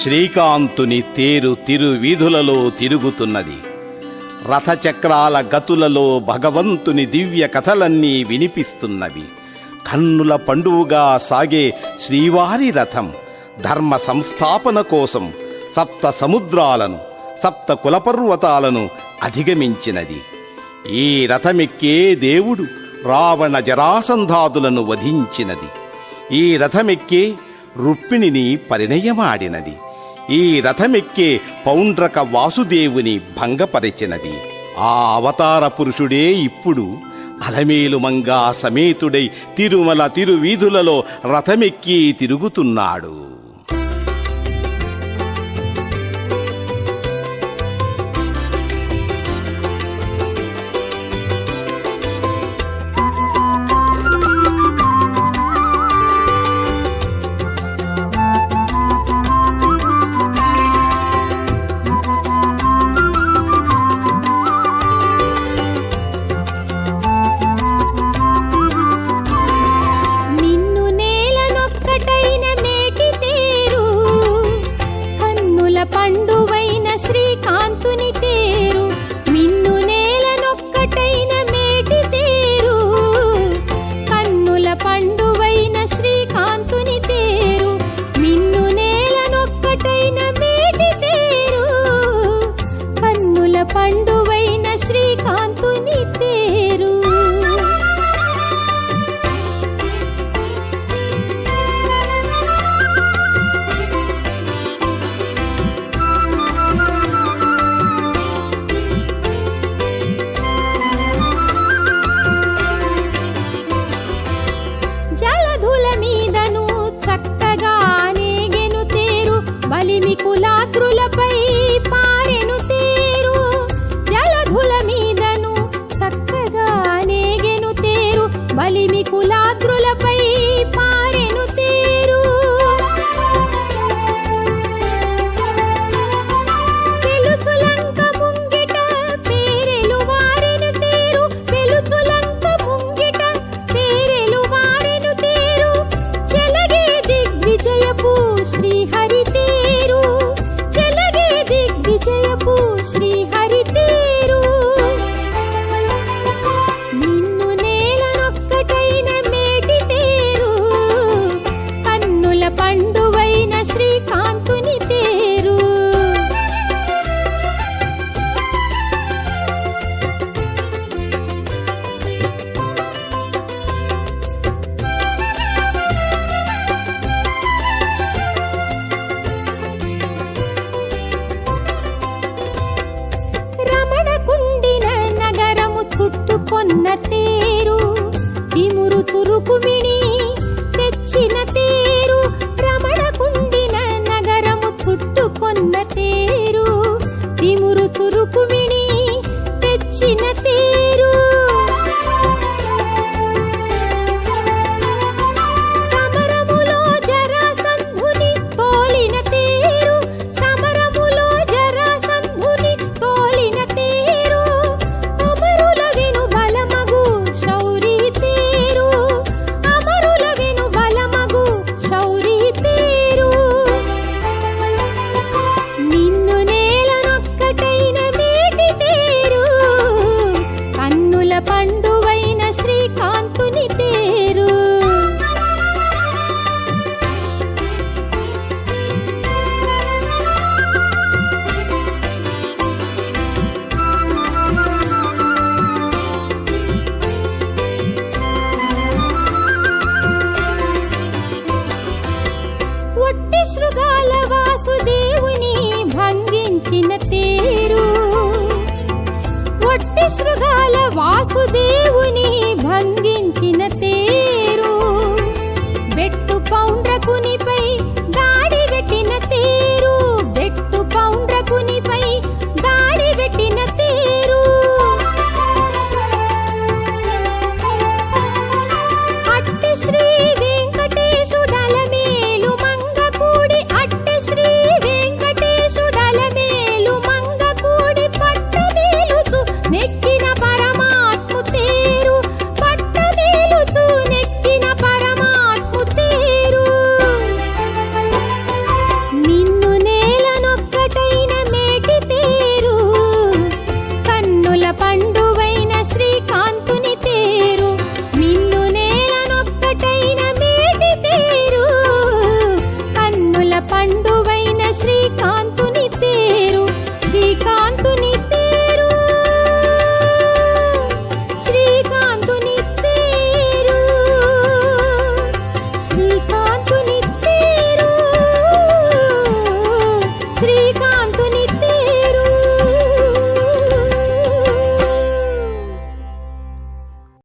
శ్రీకాంతుని తేరు తిరు వీధులలో తిరుగుతున్నది. రథచక్రాల గతులలో భగవంతుని దివ్య కథలన్నీ వినిపిస్తున్నవి. కన్నుల పండువుగా సాగే శ్రీవారి రథం ధర్మ సంస్థాపన కోసం సప్త సముద్రాలను సప్త కులపర్వతాలను అధిగమించినది. ఈ రథమెక్కే దేవుడు రావణ జరాసంధాదులను వధించినది. ఈ రథమెక్కే రుక్మిణిని పరిణయమాడినది. ఈ రథమెక్కే పౌండ్రక వాసుదేవుని భంగపరిచినది. ఆ అవతార పురుషుడే ఇప్పుడు అలమేలు మంగా సమేతుడై తిరుమల తిరువీధులలో రథమెక్కి తిరుగుతున్నాడు. కన్నుల కలిమి బలిమి పారెను తేరు జలధుల మీదను చక్కగా నేగెను తేరు. బలిమి కులా దిగ్విజయపు తేరు విమురు చురుకుమిణి తెచ్చిన శృగాల వాసు